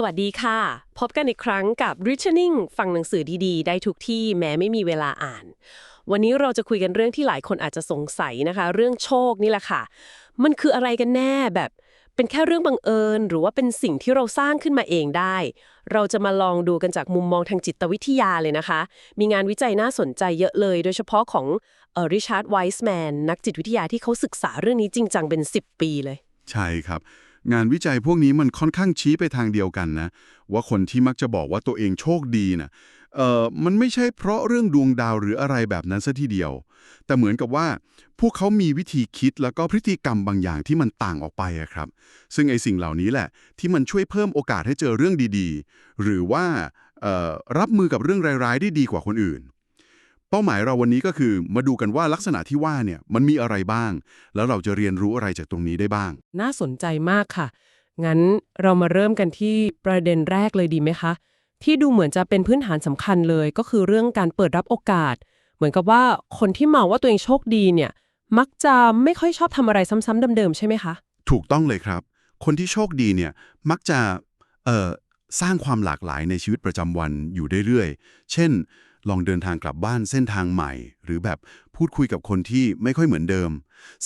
สวัสดีค่ะ พบกันอีกครั้งกับ Returning ฟังหนังสือดีๆ ได้ทุกที่แม้ไม่มีเวลาอ่าน วันนี้เราจะคุยกันเรื่องที่หลายคนอาจจะสงสัยนะคะ เรื่องโชคนี่แหละค่ะ มันคืออะไรกันแน่แบบเป็นแค่เรื่องบังเอิญ หรือว่าเป็นสิ่งที่เราสร้างขึ้นมาเองได้ เราจะมาลองดูกันจากมุมมองทางจิตวิทยาเลยนะคะ มีงานวิจัยน่าสนใจเยอะเลย โดยเฉพาะของเออริชาร์ดไวส์แมนนักจิตวิทยาที่เขาศึกษาเรื่องนี้จริงจังเป็น 10 ปีเลย ใช่ครับ งานวิจัยพวกนี้มันค่อนข้างชี้ไปทางเดียวกันนะ ว่าคนที่มักจะบอกว่าตัวเองโชคดีนะเอ่อมันไม่ใช่เพราะเรื่องดวงดาวหรืออะไรแบบนั้นซะทีเดียว แต่เหมือนกับว่า พวกเขามีวิธีคิดแล้วก็พฤติกรรมบางอย่างที่มันต่างออกไปครับ ซึ่งไอ้สิ่งเหล่านี้แหละ ที่มันช่วยเพิ่มโอกาสให้เจอเรื่องดีๆ หรือว่ารับมือกับเรื่องร้ายๆได้ดีกว่าคนอื่น เป้าหมายเราวันนี้ก็คือมาดูกันว่าลักษณะที่ว่าเนี่ยมันมีอะไรบ้าง แล้วเราจะเรียนรู้อะไรจากตรงนี้ได้บ้าง น่าสนใจมากค่ะ งั้นเรามาเริ่มกันที่ประเด็นแรกเลยดีไหมคะ ที่ดูเหมือนจะเป็นพื้นฐานสำคัญเลยก็คือเรื่องการเปิดรับโอกาส เหมือนกับว่าคนที่มองว่าตัวเองโชคดีเนี่ย มักจะไม่ค่อยชอบทำอะไรซ้ำๆเดิมๆใช่ไหมคะ ถูกต้องเลยครับ คนที่โชคดีเนี่ยมักจะเอ่อสร้างความหลากหลายในชีวิตประจำวันอยู่เรื่อยๆ เช่น ลองเดินทางกลับบ้านเส้นทางใหม่ หรือแบบพูดคุยกับคนที่ไม่ค่อยเหมือนเดิม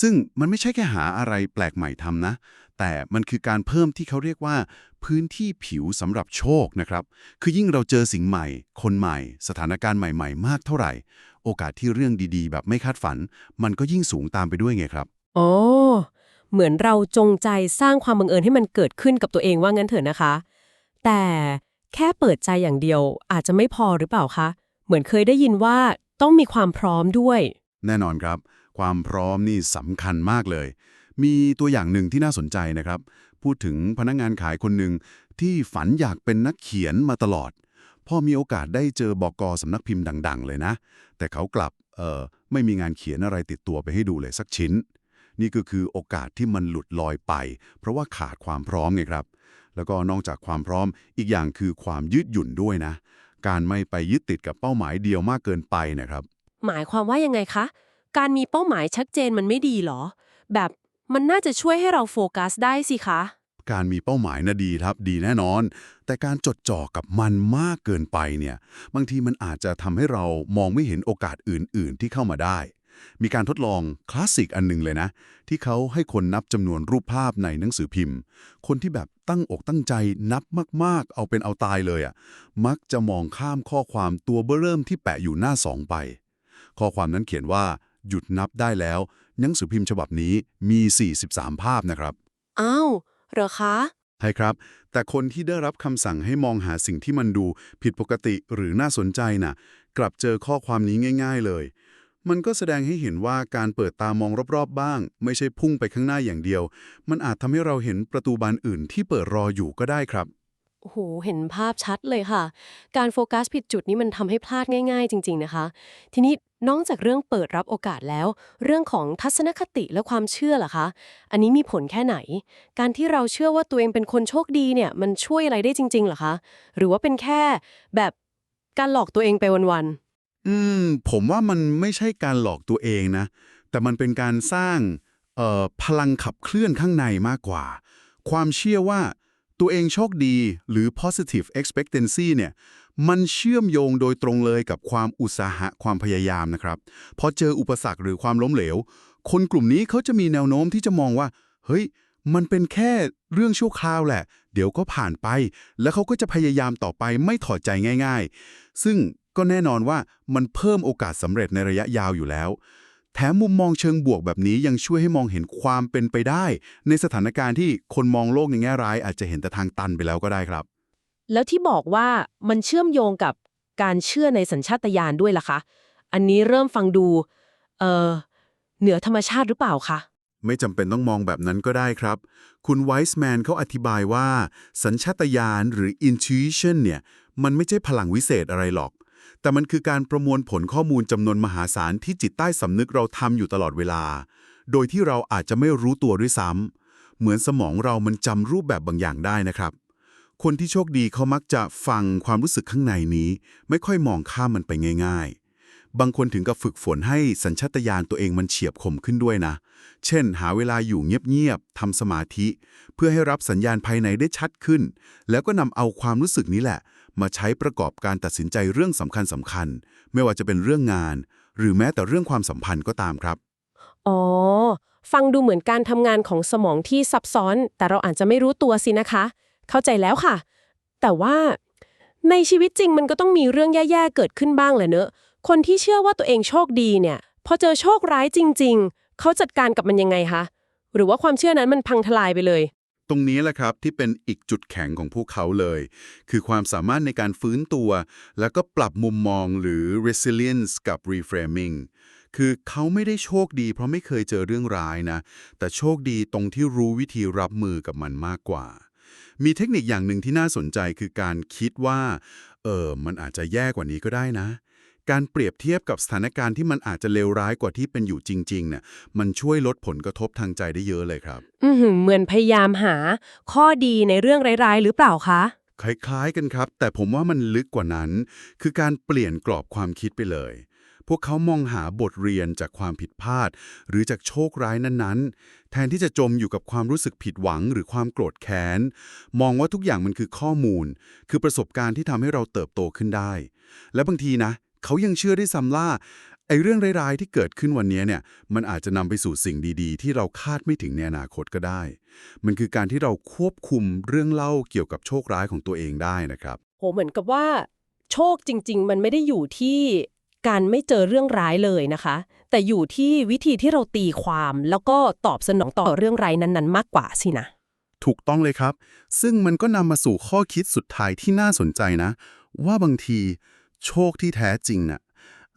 ซึ่งมันไม่ใช่แค่หาอะไรแปลกใหม่ทำนะ แต่มันคือการเพิ่มที่เขาเรียกว่า พื้นที่ผิวสำหรับโชคนะครับ คือยิ่งเราเจอสิ่งใหม่ คนใหม่ สถานการณ์ใหม่ๆ มากเท่าไหร่ โอกาสที่เรื่องดีๆ แบบไม่คาดฝัน มันก็ยิ่งสูงตามไปด้วยไงครับอ๋อเหมือนเราจงใจสร้างความบังเอิญให้มันเกิดขึ้นกับตัวเองว่างั้นเถอะนะคะ แต่แค่เปิดใจอย่างเดียวอาจจะไม่พอหรือเปล่าคะ เหมือนเคยได้ยินว่าต้องมีความพร้อมด้วย แน่นอนครับ ความพร้อมนี่สำคัญมากเลย มีตัวอย่างหนึ่งที่น่าสนใจนะครับ พูดถึงพนักงานขายคนหนึ่งที่ฝันอยากเป็นนักเขียนมาตลอด พอมีโอกาสได้เจอบอกอสำนักพิมพ์ดัง ๆ เลยนะ แต่เขากลับเออไม่มีงานเขียนอะไรติดตัวไปให้ดูเลยสักชิ้น นี่ก็คือโอกาสที่มันหลุดลอยไป เพราะว่าขาดความพร้อมไงครับ แล้วก็นอกจากความพร้อมอีกอย่างคือความยืดหยุ่นด้วยนะ การไม่ไปยึดติดกับเป้าหมายเดียวมากเกินไปนะครับ หมายความว่ายังไงคะ การมีเป้าหมายชัดเจนมันไม่ดีเหรอ แบบมันน่าจะช่วยให้เราโฟกัสได้สิคะ การมีเป้าหมายนะดีครับ ดีแน่นอน แต่การจดจ่อกับมันมากเกินไปเนี่ย บางทีมันอาจจะทำให้เรามองไม่เห็นโอกาสอื่น ๆ ที่เข้ามาได้ มีการทดลองคลาสสิกอันหนึงเลยนะ ที่เขาให้คนนับจำนวนรูปภาพในหนังสือพิมพ์ คนที่แบบตั้งอกตั้งใจนับมากๆ เอาเป็นเอาตายเลยอะ่ะ มักจะมองข้ามข้อความตัวเบ้อเริ่มที่แปะอยู่หน้าสองไป ข้อความนั้นเขียนว่า หยุดนับได้แล้ว หนังสือพิมพ์ฉบับนี้มี 43 ภาพนะครับอ้าวเหรอคะใช่ครับ แต่คนที่ได้รับคำสั่งให้มองหาสิ่งที่มันดูผิดปกติหรือน่าสนใจน่ะ กลับเจอข้อความนี้ง่าย ๆ เลย มันก็แสดงให้เห็นว่าการเปิดตามองรอบๆบ้าง ไม่ใช่พุ่งไปข้างหน้าอย่างเดียว มันอาจทำให้เราเห็นประตูบานอื่นที่เปิดรออยู่ก็ได้ครับโอ้โห เห็นภาพชัดเลยค่ะ การโฟกัสผิดจุดนี้มันทำให้พลาดง่ายๆ จริง ๆ นะคะ ทีนี้นอกจากเรื่องเปิดรับโอกาสแล้ว เรื่องของทัศนคติและความเชื่อล่ะคะ อันนี้มีผลแค่ไหน การที่เราเชื่อว่าตัวเองเป็นคนโชคดีเนี่ย มันช่วยอะไรได้จริงๆหรอคะ หรือว่าเป็นแค่แบบการหลอกตัวเองไปวัน อืม ผมว่ามันไม่ใช่การหลอกตัวเองนะ แต่มันเป็นการสร้างเอ่อพลังขับเคลื่อนข้างในมากกว่า ความเชื่อว่าตัวเองโชคดีหรือ positive expectancy เนี่ยมันเชื่อมโยงโดยตรงเลยกับความอุตสาหะความพยายามนะครับ พอเจออุปสรรคหรือความล้มเหลว คนกลุ่มนี้เขาจะมีแนวโน้มที่จะมองว่า เฮ้ย มันเป็นแค่เรื่องชั่วคราวแหละ เดี๋ยวก็ผ่านไป แล้วเขาก็จะพยายามต่อไปไม่ถอดใจง่าย ๆ ซึ่ง ก็แน่นอนว่ามันเพิ่มโอกาสสำเร็จในระยะยาวอยู่แล้ว แถมมุมมองเชิงบวกแบบนี้ยังช่วยให้มองเห็นความเป็นไปได้ ในสถานการณ์ที่คนมองโลกในแง่ร้ายอาจจะเห็นแต่ทางตันไปแล้วก็ได้ครับๆแล้วที่บอกว่ามันเชื่อมโยงกับการเชื่อในสัญชาตญาณด้วยล่ะคะ อันนี้เริ่มฟังดูเออเหนือธรรมชาติหรือเปล่าคะไม่จำเป็นต้องมองแบบนั้นก็ได้ครับ คุณไวส์แมนเขาอธิบายว่า สัญชาตญาณหรือ intuition เนี่ย มันไม่ใช่พลังวิเศษอะไรหรอก แต่มันคือการประมวลผลข้อมูลจำนวนมหาศาลที่จิตใต้สำนึกเราทำอยู่ตลอดเวลา โดยที่เราอาจจะไม่รู้ตัวด้วยซ้ำเหมือนสมองเรามันจำรูปแบบบางอย่างได้นะครับ คนที่โชคดีเขามักจะฟังความรู้สึกข้างในนี้ ไม่ค่อยมองข้ามมันไปง่าย ๆ บางคนถึงกับฝึกฝนให้สัญชาตญาณตัวเองมันเฉียบคมขึ้นด้วยนะ เช่น หาเวลาอยู่เงียบๆทำสมาธิ เพื่อให้รับสัญญาณภายในได้ชัดขึ้น แล้วก็นำเอาความรู้สึกนี้แหละ มาใช้ประกอบการตัดสินใจเรื่องสำคัญสำคัญๆไม่ว่าจะเป็นเรื่องงาน หรือแม้แต่เรื่องความสัมพันธ์ก็ตามครับ อ๋อ ฟังดูเหมือนการทำงานของสมองที่ซับซ้อน แต่เราอาจจะไม่รู้ตัวสินะคะ เข้าใจแล้วค่ะ แต่ว่าในชีวิตจริงมันก็ต้องมีเรื่องแย่ๆเกิดขึ้นบ้างแหละเนอะ คนที่เชื่อว่าตัวเองโชคดีเนี่ย พอเจอโชคร้ายจริง ๆ เขาจัดการกับมันยังไงคะ หรือว่าความเชื่อนั้นมันพังทลายไปเลย รงนี้แหละครับที่เป็นอีกจุดแข็งของพวกเขาเลย คือความสามารถในการฟื้นตัว แล้วก็ปรับมุมมองหรือ resilience กับ reframing คือเขาไม่ได้โชคดี เพราะไม่เคยเจอเรื่องร้ายนะ แต่โชคดีตรงที่รู้วิธีรับมือกับมันมากกว่า มีเทคนิคอย่างหนึ่งที่น่าสนใจคือการคิดว่า เออ มันอาจจะแย่กว่านี้ก็ได้นะ การเปรียบเทียบกับสถานการณ์ที่มันอาจจะเลวร้ายกว่าที่เป็นอยู่จริงๆเนี่ยมันช่วยลดผลกระทบทางใจได้เยอะเลยครับ อือหือเหมือนพยายามหา ข้อดีในเรื่องร้ายๆ หรือเปล่าคะคล้ายๆกันครับ แต่ผมว่ามันลึกกว่านั้น คือการเปลี่ยนกรอบความคิดไปเลย พวกเขามองหาบทเรียนจากความผิดพลาด หรือจากโชคร้ายนั้นๆ แทนที่จะจมอยู่กับความรู้สึกผิดหวังหรือความโกรธแค้น มองว่าทุกอย่างมันคือข้อมูล คือประสบการณ์ที่ทำให้เราเติบโตขึ้นได้ และบางทีนะ เขายังเชื่อได้ซ้ำล่าไอ้เรื่องร้ายๆที่เกิดขึ้นวันนี้เนี่ย มันอาจจะนำไปสู่สิ่งดีๆ ที่เราคาดไม่ถึงในอนาคตก็ได้ มันคือการที่เราควบคุมเรื่องเล่าเกี่ยวกับโชคร้ายของตัวเองได้นะครับ โหเหมือนกับว่า โชคจริง ๆ มันไม่ได้อยู่ที่การไม่เจอเรื่องร้ายเลยนะคะ แต่อยู่ที่วิธีที่เราตีความแล้วก็ตอบสนองต่อเรื่องร้ายนั้นๆ มากกว่าสินะ ถูกต้องเลยครับ ซึ่งมันก็นำมาสู่ข้อคิดสุดท้ายที่น่าสนใจนะ ว่าบางที โชคที่แท้จริงน่ะ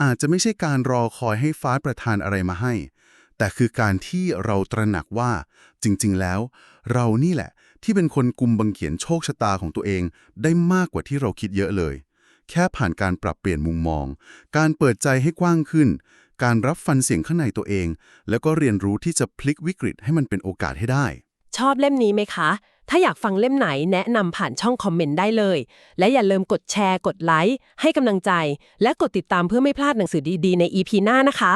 อาจจะไม่ใช่การรอคอยให้ฟ้าประทานอะไรมาให้ แต่คือการที่เราตระหนักว่า จริง ๆ แล้ว เรานี่แหละ ที่เป็นคนกุมบังเขียนโชคชะตาของตัวเองได้มากกว่าที่เราคิดเยอะเลย แค่ผ่านการปรับเปลี่ยนมุมมอง การเปิดใจให้กว้างขึ้น การรับฟันเสียงข้างในตัวเอง แล้วก็เรียนรู้ที่จะพลิกวิกฤตให้มันเป็นโอกาสให้ได้ ชอบเล่มนี้ไหมคะ ถ้าอยากฟังเล่มไหนแนะนำผ่านช่องคอมเมนต์ได้เลย และอย่าลืมกดแชร์ กดไลค์ ให้กำลังใจ และกดติดตามเพื่อไม่พลาดหนังสือดีๆ ใน EP หน้านะคะ